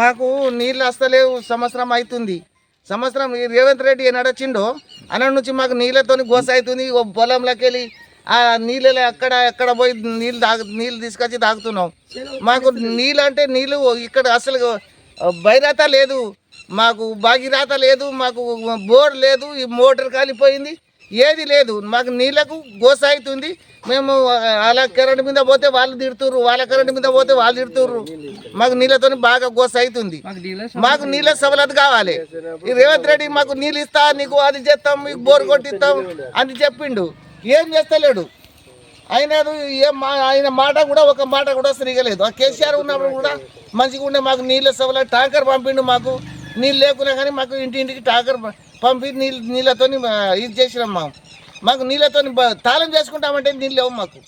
మాకు నీళ్ళు వస్తలేవు సంవత్సరం అవుతుంది సంవత్సరం రేవంత్ రెడ్డి నడచిండో అన్న నుంచి మాకు నీళ్ళతోని గోస అవుతుంది ఓ పొలంలోకి వెళ్ళి ఆ నీళ్ళలో అక్కడ ఎక్కడ పోయి నీళ్ళు తాగు నీళ్ళు తీసుకొచ్చి తాగుతున్నాం. మాకు నీళ్ళు అంటే నీళ్ళు ఇక్కడ అసలు బైరాత లేదు. మాకు భాగీరాత లేదు మాకు బోర్ లేదు ఈ మోటార్ కాలిపోయింది. ఏది లేదు. మాకు నీళ్ళకు గోస అవుతుంది. మేము అలా కరెంట్ మీద పోతే వాళ్ళు తిడుతుర్రు వాళ్ళ కరెంట్ మీద పోతే వాళ్ళు తిడుతుర్రు. మాకు నీళ్ళతో బాగా గోస అవుతుంది. మాకు నీళ్ళ సవలత కావాలి. ఈ రేవంత్ రెడ్డి మాకు నీళ్ళు ఇస్తా నీకు అది చేస్తాం మీకు బోర్ కొట్టిస్తాం అని చెప్పిండు. ఏం చేస్తలేడు. ఆయన ఏం మా ఆయన మాట కూడా ఒక మాట కూడా సరిగా లేదు ఆ కేసీఆర్ ఉన్నప్పుడు కూడా మంచిగా ఉండే మాకు నీళ్ళ సవల ట్యాంకర్ పంపిండు మాకు. నీళ్ళు లేకున్నా కానీ మాకు ఇంటింటికి ఇంటికి టాకర్ పంపి నీళ్ళు నీళ్ళతో ఇది చేసినాం మా. మాకు నీళ్ళతో తాళం చేసుకుంటామంటే నీళ్ళు లేవు మాకు.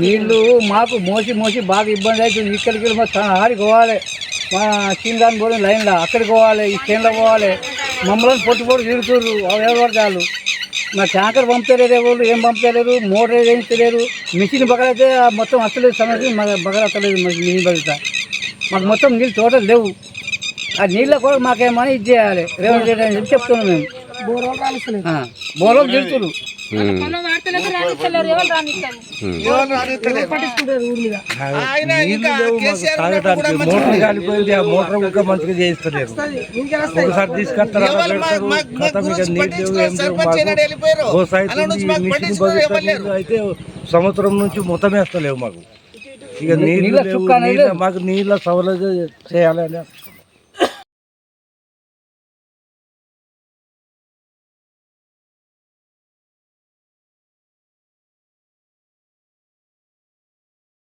నీళ్ళు మాకు మోసి మోసి బాగా ఇబ్బంది అవుతుంది. ఇక్కడికి వెళ్ళి మా ఆడికి పోవాలి. మా చీనదాని పోయిన లైన్లో అక్కడికి పోవాలి ఈ చేనులో పోవాలి. మమ్మల్ని పొట్టు పొట్టు తిరుగుతుర్రు ఎవరు చాలు మా ట్యాంకర్ పంపలేరు ఎవరు ఏం పంపలేరు మోటార్ ఏం తెలియరు మిషన్ బగలైతే మొత్తం అసలు సమస్య బగలతలేదు మిషన్ బగలుతా మాకు మొత్తం నీళ్ళు టోటల్ లేవు. ఆ నీళ్ళ కూడా మాకేమని ఇది చేయాలి. రేవంత్ రెడ్డి అని చెప్పి చెప్తున్నాం మేము. బోరం తిరుగుతురు మోటార్. కాలిపోయింది. ఆ మోటార్ ఇంకా మంచిగా చేయిస్తలేరు. ఒకసారి తీసుకొస్తారు అయితే సంవత్సరం నుంచి మొత్తం వేస్తలేవు మాకు. ఇక నీళ్ళు మాకు నీళ్ళ సవలత చేయాలని